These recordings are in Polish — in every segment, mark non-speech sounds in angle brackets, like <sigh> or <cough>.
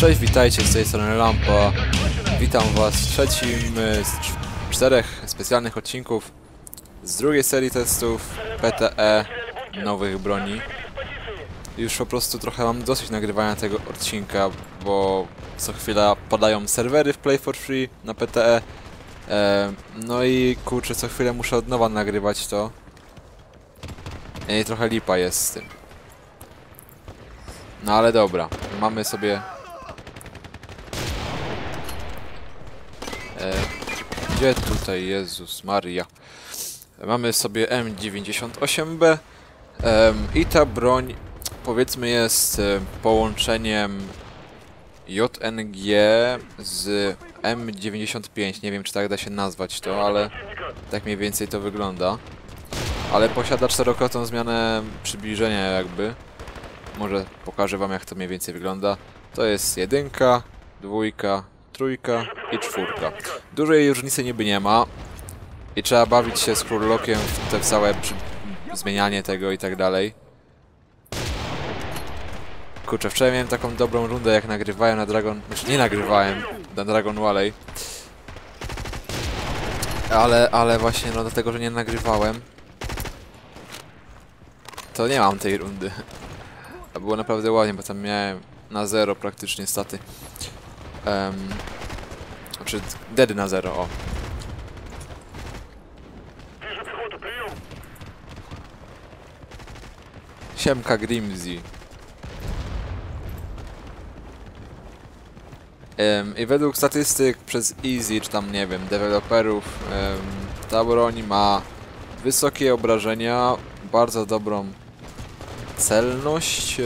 Cześć, witajcie z tej strony Lampa. Witam was w trzecim e, z cz- czterech specjalnych odcinków z drugiej serii testów PTE nowych broni. Już po prostu trochę mam dosyć nagrywania tego odcinka, bo co chwila padają serwery w Play for Free na PTE. E, no i kurczę, co chwilę muszę od nowa nagrywać to. I trochę lipa jest z tym. No ale dobra, mamy sobie gdzie tutaj, Jezus Maria? Mamy sobie M98B em, i ta broń powiedzmy jest połączeniem JNG z M95. Nie wiem czy tak da się nazwać to, ale tak mniej więcej to wygląda. Ale posiada czterokrotną zmianę przybliżenia jakby. Może pokażę wam jak to mniej więcej wygląda. To jest jedynka, dwójka, trójka i czwórka. Dużej różnicy niby nie ma. I trzeba bawić się z Krurlokiem w te całe zmienianie tego i tak dalej. Kurczę, wczoraj miałem taką dobrą rundę jak nagrywałem na Dragon... Znaczy nie nagrywałem na Dragon Valley. Ale, ale właśnie no dlatego, że nie nagrywałem to nie mam tej rundy. A było naprawdę ładnie, bo tam miałem na zero praktycznie staty. Um, znaczy deady na zero, o. Siemka Grimsy. Em, I według statystyk przez Easy, czy tam nie wiem, deweloperów, em, ta broń ma wysokie obrażenia, bardzo dobrą celność. e,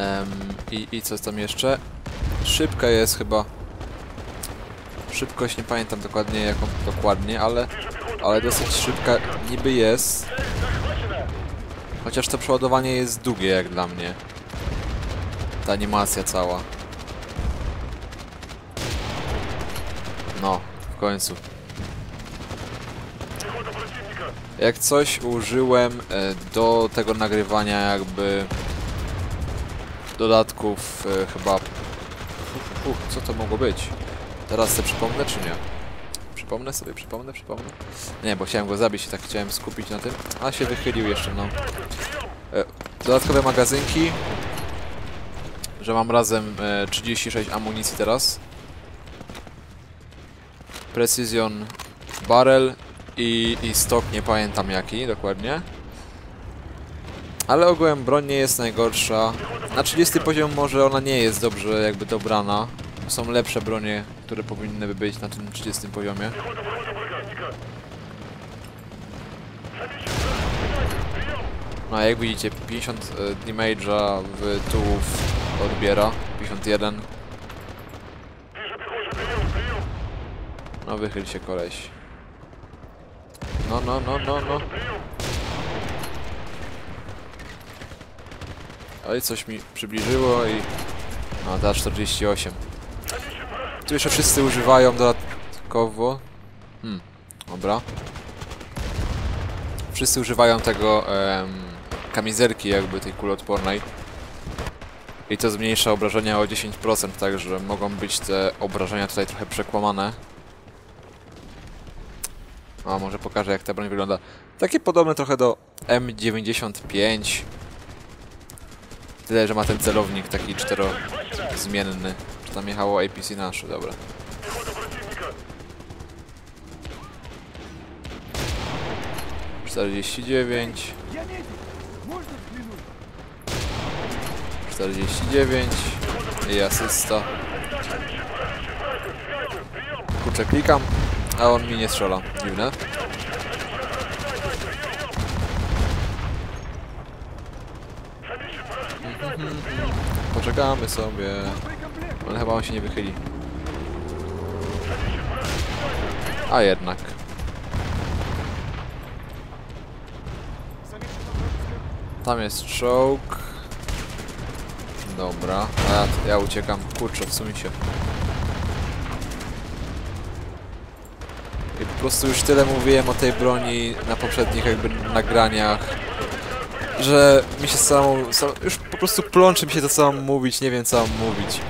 em, i, I co tam jeszcze? Szybka jest chyba. Szybkość nie pamiętam dokładnie jaką dokładnie, ale, ale dosyć szybka niby jest. Chociaż to przeładowanie jest długie jak dla mnie. Ta animacja cała. No, w końcu. Jak coś użyłem e, do tego nagrywania jakby dodatków e, chyba... Uf, uf, co to mogło być? Teraz sobie przypomnę czy nie? Przypomnę sobie, przypomnę, przypomnę. Nie, bo chciałem go zabić i tak chciałem skupić na tym. A się wychylił jeszcze, no. E, dodatkowe magazynki. Że mam razem e, 36 amunicji teraz. Precision Barrel i, i stok, nie pamiętam jaki dokładnie. Ale ogółem broń nie jest najgorsza. Na 30 poziom może ona nie jest dobrze jakby dobrana. Są lepsze bronie, które powinny by być na tym 30 poziomie. No a jak widzicie 50 e, damage'a w tułów odbiera. 51. No wychyl się koleś. No, no, no, no, no. Oj, coś mi przybliżyło i... No, da 48. Tu jeszcze wszyscy używają dodatkowo... Hmm, dobra. Wszyscy używają tego em, kamizelki jakby tej kuloodpornej. I to zmniejsza obrażenia o 10%, także mogą być te obrażenia tutaj trochę przekłamane. A może pokażę jak ta broń wygląda. Takie podobne trochę do M95. Tyle, że ma ten celownik taki czterozmienny. Czy tam jechało APC nasze, dobra. Czterdzieści dziewięć. Czterdzieści dziewięć. I asysta. Kurczę, klikam, a on mi nie strzela. Dziwne. Poczekamy sobie. Ale chyba on się nie wychyli. A jednak. Tam jest czołg. Dobra, a ja, ja uciekam. Kurczę, w sumie się. I po prostu już tyle mówiłem o tej broni na poprzednich jakby nagraniach. Że mi się samą, sam, już po prostu plączy mi się to co mam mówić, nie wiem co mam mówić.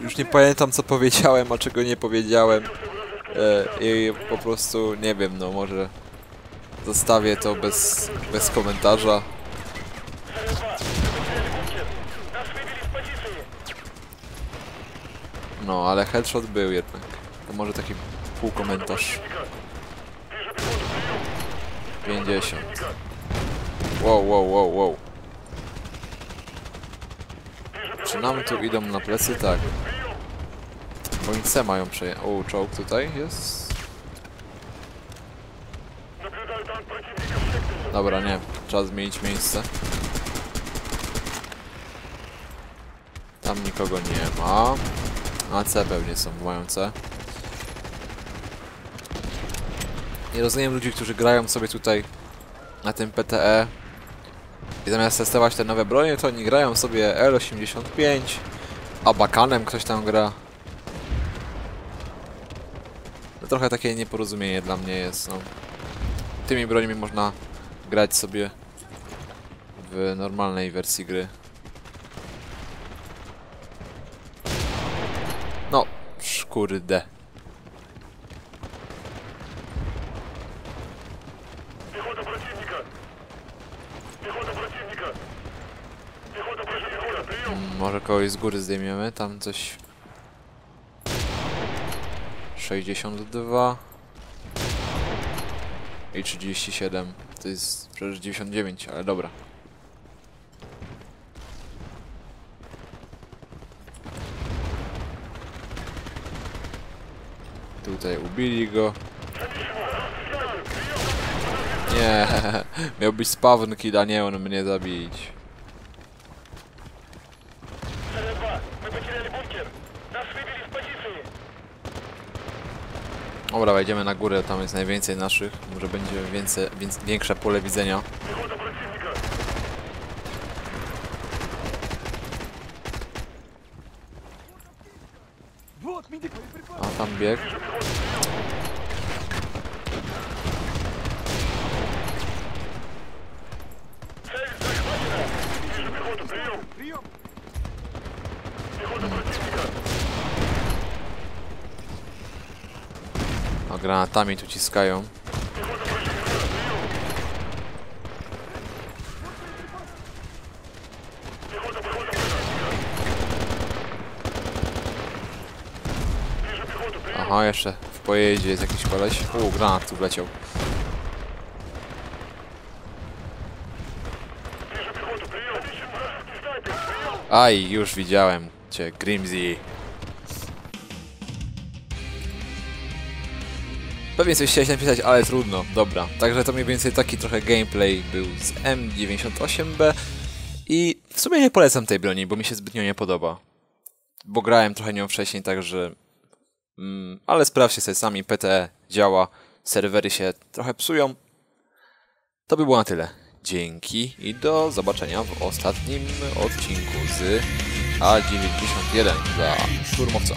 Już- nie pamiętam co powiedziałem, a czego nie powiedziałem. E, I po prostu nie wiem, no może zostawię to bez, bez komentarza. No, ale headshot był jednak. To może taki pół komentarz. 50. Wow, wow, wow, wow. Czy nam tu idą na plecy? Tak. Oni C mają przeje... O, czołg tutaj jest. Dobra, nie. Trzeba zmienić miejsce. Tam nikogo nie ma. A C pewnie są, mają C. Nie rozumiem ludzi, którzy grają sobie tutaj na tym PTE i zamiast testować te nowe bronie, to oni grają sobie L85, a Bakanem ktoś tam gra. To trochę takie nieporozumienie dla mnie jest, no. Tymi brońmi można grać sobie w normalnej wersji gry. No, szkurde. Może kogoś z góry zdejmiemy, tam coś... 62 i 37 to jest przecież 99, ale dobra. Tutaj ubili go. Nie, <laughs> miał być spawn kill, a nie on mnie zabić. бункер! Нас выбили с позиции! Dobra, wejdziemy na górę, tam jest najwięcej naszych. Może będzie więcej, więc większe pole widzenia. Пехота противника! A tam bieg. Цель захвачена! Вижу пехоту! Прием! Granatami tu ciskają. Aha, jeszcze w pojeździe jest jakiś koleś. U, granat tu wleciał. Aj, już widziałem cię, Grimsy. Pewnie coś chciałeś napisać, ale trudno. Dobra, także to mniej więcej taki trochę gameplay był z M98B i w sumie nie polecam tej broni, bo mi się zbytnio nie podoba. Bo grałem trochę nią wcześniej, także... Mm, ale sprawdźcie sobie sami, PTE działa, serwery się trochę psują. To by było na tyle. Dzięki i do zobaczenia w ostatnim odcinku z A91 dla szturmowca.